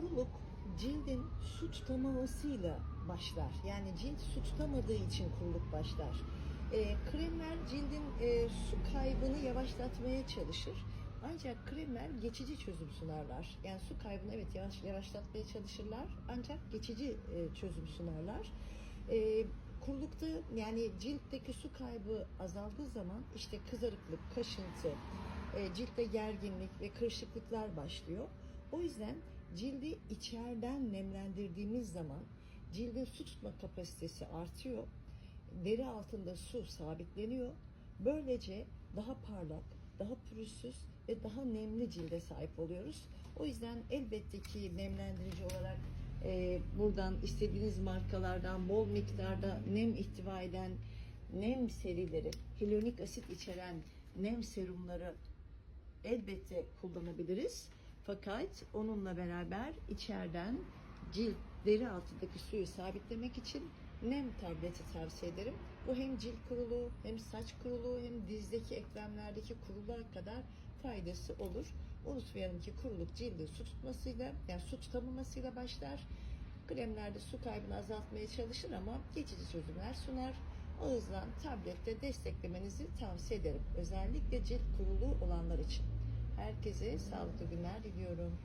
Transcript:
kuruluk cildin su tutamamasıyla başlar. Yani cilt su tutamadığı için kuruluk başlar. E, kremler cildin e, su kaybını yavaşlatmaya çalışır. Ancak kremler geçici çözüm sunarlar. Yani su kaybını evet yavaş, yavaşlatmaya çalışırlar ancak geçici e, çözüm sunarlar. E, kurulukta yani ciltteki su kaybı azaldığı zaman işte kızarıklık, kaşıntı, e, ciltte gerginlik ve kırışıklıklar başlıyor. O yüzden cildi içeriden nemlendirdiğimiz zaman cildin su tutma kapasitesi artıyor. Deri altında su sabitleniyor. Böylece daha parlak, daha pürüzsüz ve daha nemli cilde sahip oluyoruz. O yüzden elbette ki nemlendirici olarak e, buradan istediğiniz markalardan bol miktarda nem ihtiva eden nem serileri, hyaluronik asit içeren nem serumları elbette kullanabiliriz. Fakat onunla beraber içeriden cilt deri altındaki suyu sabitlemek için nem tableti tavsiye ederim. Bu hem cilt kuruluğu hem saç kuruluğu hem dizdeki eklemlerdeki kuruluğa kadar faydası olur. Unutmayalım ki kuruluk cildin su tutmasıyla yani su tutamamasıyla başlar. Kremlerde su kaybını azaltmaya çalışır ama geçici çözümler sunar. O yüzden tablette desteklemenizi tavsiye ederim. Özellikle cilt kuruluğu olanlar için. Herkese sağlıklı günler diliyorum.